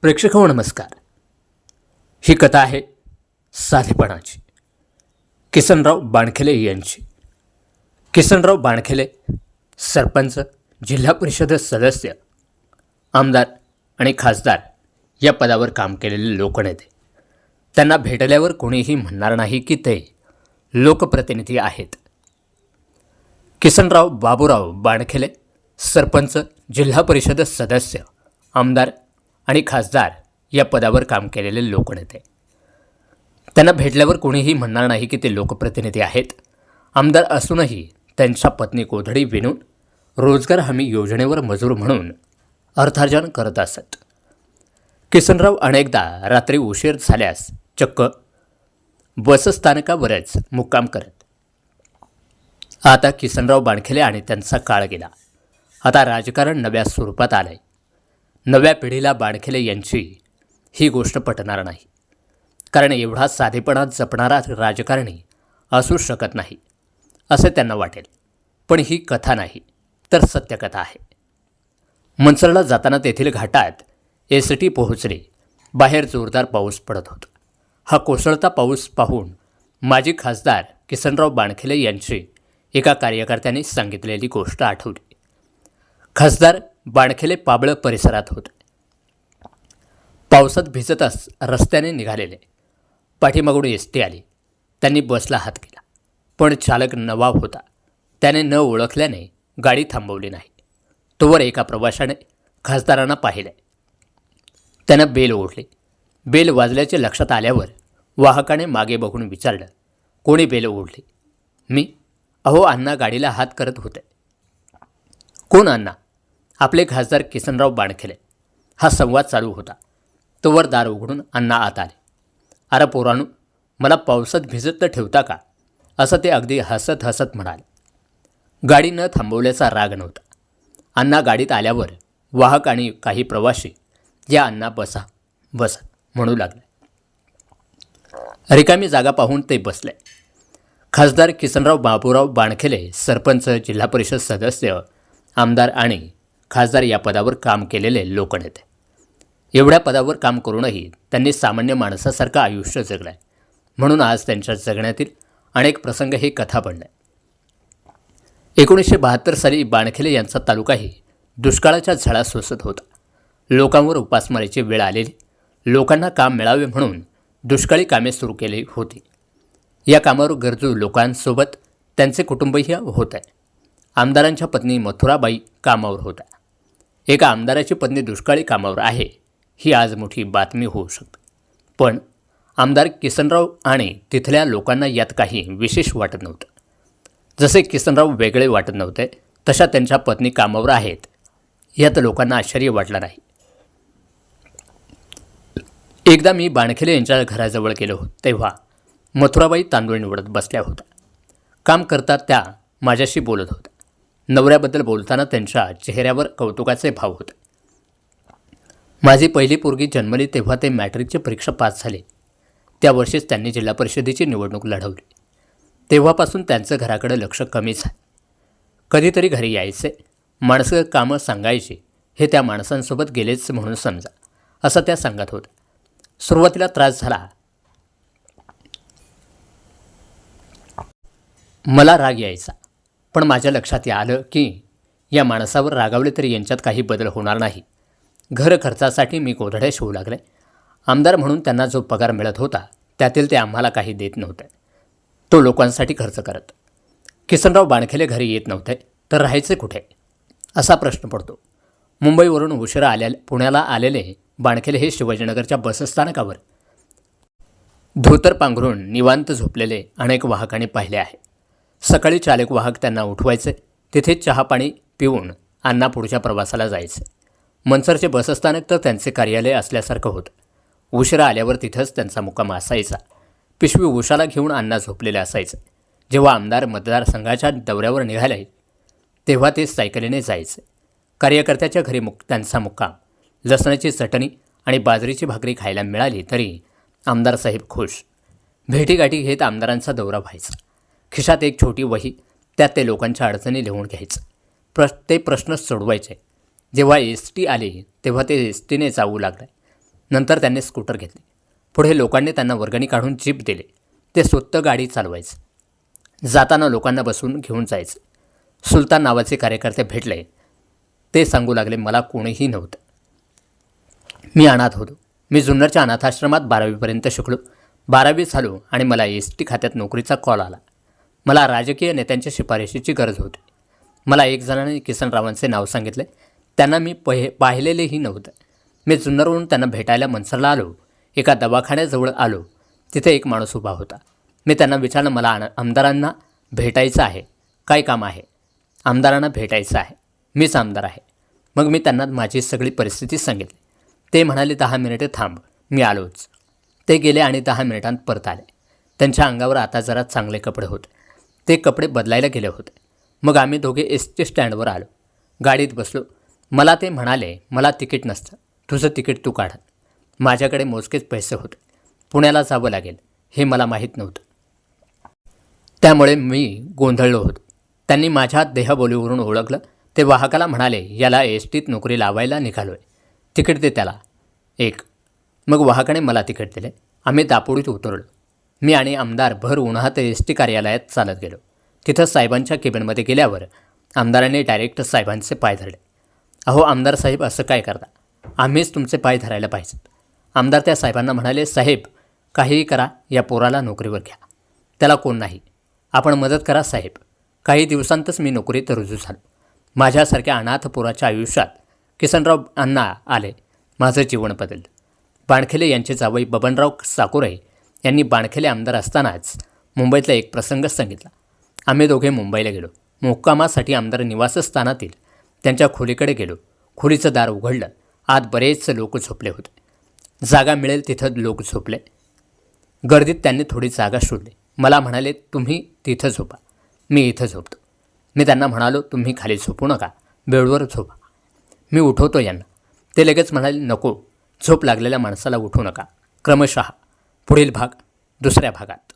प्रेक्षक हो नमस्कार. ही कथा आहे साधेपणाची. किसनराव बाणखेले यांची. किसनराव बाणखेले सरपंच जिल्हा परिषद सदस्य आमदार आणि खासदार या पदावर काम केलेले लोकनेते. त्यांना भेटल्यावर कोणीही म्हणणार नाही की ते लोकप्रतिनिधी आहेत. किसनराव बाबूराव बाणखेले सरपंच जिल्हा परिषद सदस्य आमदार आणि खासदार या पदावर काम केलेले लोकनेते. त्यांना भेटल्यावर कोणीही म्हणणार नाही की ते लोकप्रतिनिधी आहेत. आमदार असूनही त्यांच्या पत्नी कोधडी विणून रोजगार हमी योजनेवर मजूर म्हणून अर्थार्जन करत असत. किसनराव अनेकदा रात्री उशीर झाल्यास चक्क बसस्थानकावरच मुक्काम करत. आता किसनराव बाणखेले आणि त्यांचा काळ गेला. आता राजकारण नव्या स्वरूपात आलंय. नव्या पिढीला बाणखेले यांची ही गोष्ट पटणार नाही. कारण एवढा साधेपणा जपणारा राजकारणी असू शकत नाही असे त्यांना वाटेल. पण ही कथा नाही तर सत्यकथा आहे. मनसरला जाताना तेथील घाटात एस टी पोहोचले. बाहेर जोरदार पाऊस पडत होता. हा कोसळता पाऊस पाहून माजी खासदार किसनराव बाणखेले यांची एका कार्यकर्त्याने सांगितलेली गोष्ट आठवली. खासदार बाणखेले पाबळ परिसरात होते. पावसात भिजतच रस्त्याने निघालेले. पाठीमागून एस टी आली. त्यांनी बसला हात केला. पण चालक नवाब होता. त्याने न ओळखल्याने गाडी थांबवली नाही. तोवर एका प्रवाशाने खासदारांना पाहिले. त्यानं बेल ओढली. बेल वाजल्याचे लक्षात आल्यावर वाहकाने मागे बघून विचारलं कोणी बेल ओढली? मी. अहो अण्णा गाडीला हात करत होते. कोण अण्णा? आपले खासदार किसनराव बाणखेले हा संवाद चालू होता. तोवर दार उघडून अण्णा आत आले. अरे पोरानू मला पावसात भिजत तर ठेवता का? असं ते अगदी हसत हसत म्हणाले. गाडी न थांबवल्याचा राग नव्हता. अण्णा गाडीत आल्यावर वाहक आणि काही प्रवासी या अण्णा बसा बसा म्हणू लागले. रिकामी जागा पाहून ते बसले. खासदार किसनराव बाबूराव बाणखेले सरपंच जिल्हा परिषद सदस्य आमदार आणि खासदार या पदावर काम केलेले लोकनेते एवढ्या पदावर काम करूनही त्यांनी सामान्य माणसासारखं आयुष्य जगलं आहे म्हणून आज त्यांच्या जगण्यातील अनेक प्रसंग हे कथा बनले. एकोणीसशे बहात्तर साली बाणखेले यांचा तालुकाही दुष्काळाच्या झळा सोसत होता. लोकांवर उपासमारीची वेळ आलेली लोकांना काम मिळावे म्हणून दुष्काळी कामे सुरू केली होती. या कामावर गरजू लोकांसोबत त्यांचे कुटुंबही होत. आहे आमदारांच्या पत्नी मथुराबाई कामावर होत्या. एका आमदाराची पत्नी दुष्काळी कामावर आहे. ही आज मोठी बातमी होऊ शकते. पण आमदार किसनराव आणि तिथल्या लोकांना यात काही विशेष वाटत नव्हतं. जसे किसनराव वेगळे वाटत नव्हते तशा त्यांच्या पत्नी कामावर आहेत. यात लोकांना आश्चर्य वाटलं नाही. एकदा मी बाणखेले यांच्या घराजवळ गेलो होतो तेव्हा मथुराबाई तांदूळ निवडत बसल्या होत्या. काम करता त्या माझ्याशी बोलत होत्या. नवऱ्याबद्दल बोलताना त्यांच्या चेहऱ्यावर कौतुकाचे भाव होते. माझी पहिली पोरगी जन्मली तेव्हा ते मॅट्रिकची परीक्षा पास झाले. त्या वर्षीच त्यांनी जिल्हा परिषदेची निवडणूक लढवली. तेव्हापासून त्यांचं घराकडे लक्ष कमी झालं. कधीतरी घरी यायचे माणसं कामं सांगायची हे त्या माणसांसोबत गेलेच म्हणून समजा असं त्या सांगत होत्या. सुरुवातीला त्रास झाला. मला राग यायचा. पण माझ्या लक्षात आलं की या माणसावर रागावले तरी यांच्यात काही बदल होणार नाही. घर खर्चासाठी मी गोधड्या शिवू लागले. आमदार म्हणून त्यांना जो पगार मिळत होता त्यातील ते आम्हाला काही देत नव्हते. तो लोकांसाठी खर्च करत. किसनराव बाणखेले घरी येत नव्हते तर राहायचे कुठे? असा प्रश्न पडतो. मुंबईवरून उशिरा आल्या पुण्याला आलेले बाणखेले हे शिवाजीनगरच्या बसस्थानकावर धोतर पांघरून निवांत झोपलेले अनेक वाहकांनी पाहिले आहे. सकाळी चालक वाहक त्यांना उठवायचे. तिथे चहा पाणी पिऊन अण्णा पुढच्या प्रवासाला जायचे. मनसरचे बसस्थानक तर त्यांचे कार्यालय असल्यासारखं होतं. उशिरा आल्यावर तिथंच त्यांचा मुक्काम असायचा. पिशवी उशाला घेऊन अण्णा झोपलेले असायचे. जेव्हा आमदार मतदारसंघाच्या दौऱ्यावर निघाले तेव्हा ते सायकलीने जायचे. कार्यकर्त्याच्या घरी मुक त्यांचा मुक्काम. लसणाची चटणी आणि बाजरीची भाकरी खायला मिळाली तरी आमदार साहेब खुश. भेटीगाठी घेत आमदारांचा दौरा व्हायचा. खिशात एक छोटी वही त्यात ते लोकांच्या अडचणी लिहून घ्यायचं. प्र ते प्रश्न सोडवायचे. जेव्हा एस टी आली तेव्हा ते एस टीने जाऊ लागले. नंतर त्यांनी स्कूटर घेतले. पुढे लोकांनी त्यांना वर्गणी काढून जीप दिले. ते स्वतः गाडी चालवायचं. जाताना लोकांना बसून घेऊन जायचं. सुलतान नावाचे कार्यकर्ते भेटले. ते सांगू लागले मला कोणीही नव्हतं. मी अनाथ होतो. मी जुन्नरच्या अनाथाश्रमात बारावीपर्यंत शिकलो. बारावी झालो आणि मला एस टी खात्यात नोकरीचा कॉल आला. मला राजकीय नेत्यांच्या शिफारशीची गरज होती. मला एक जणाने किसनरावांचे नाव सांगितले. त्यांना मी पहे पाहिलेलेही नव्हतं. मी जुन्नरवरून त्यांना भेटायला मनसरला आलो. एका दवाखान्याजवळ आलो. तिथे एक माणूस उभा होता. मी त्यांना विचारलं मला आण- आमदारांना भेटायचं आहे. काय काम आहे? आमदारांना भेटायचं आहे. मीच आमदार आहे. मग मी त्यांना माझी सगळी परिस्थिती सांगितली. ते म्हणाले दहा मिनिटे थांब. मी आलोच. ते गेले आणि दहा मिनिटांत परत आले. त्यांच्या अंगावर आता जरा चांगले कपडे होते. ते कपडे बदलायला गेले होते. मग आम्ही दोघे एस टी स्टँडवर आलो. गाडीत बसलो. मला ते म्हणाले मला तिकीट नसतं. तुझं तिकीट तू काढ. माझ्याकडे मोजकेच पैसे होते. पुण्याला जावं लागेल. हे मला माहीत नव्हतं. त्यामुळे मी गोंधळलो होतो. त्यांनी माझ्या देहबोलीवरून ओळखलं. ते वाहकाला म्हणाले याला एस टीत नोकरी लावायला निघालो आहे तिकीट दे त्याला. एक. मग वाहकाने मला तिकीट दिले. आम्ही दापोडीत उतरलो. मी आणि आमदार भर उन्हात एस टी कार्यालयात चालत गेलो. तिथं साहेबांच्या केबिनमध्ये गेल्यावर आमदारांनी डायरेक्ट साहेबांचे पाय धरले. अहो आमदार साहेब असं काय करता? आम्हीच तुमचे पाय धरायला पाहिजेत. आमदार त्या साहेबांना म्हणाले साहेब काहीही करा या पोराला नोकरीवर घ्या. त्याला कोण नाही. आपण मदत करा साहेब. काही दिवसांतच मी नोकरीत रुजू झालो. माझ्यासारख्या अनाथ पोराच्या आयुष्यात किसनराव अण्णा आले. माझं जीवन बदललं. बाणखेले यांचे जावई बबनराव साकुरे यांनी बाणखेले आमदार असतानाच मुंबईतला एक प्रसंग सांगितला. आम्ही दोघे मुंबईला गेलो. मुक्कामासाठी आमदार निवासस्थानातील त्यांच्या खोलीकडे गेलो. खोलीचं दार उघडलं. आत बरेच लोक झोपले होते. जागा मिळेल तिथं लोक झोपले. गर्दीत त्यांनी थोडी जागा शोधली मला म्हणाले तुम्ही तिथं झोपा. मी इथं झोपतो. मी त्यांना म्हणालो तुम्ही खाली झोपू नका. बेडवर झोपा. मी उठवतो यांना. ते लगेच म्हणाले नको. झोप लागलेल्या माणसाला उठू नका. क्रमशः पुढील भाग दुसऱ्या भागात.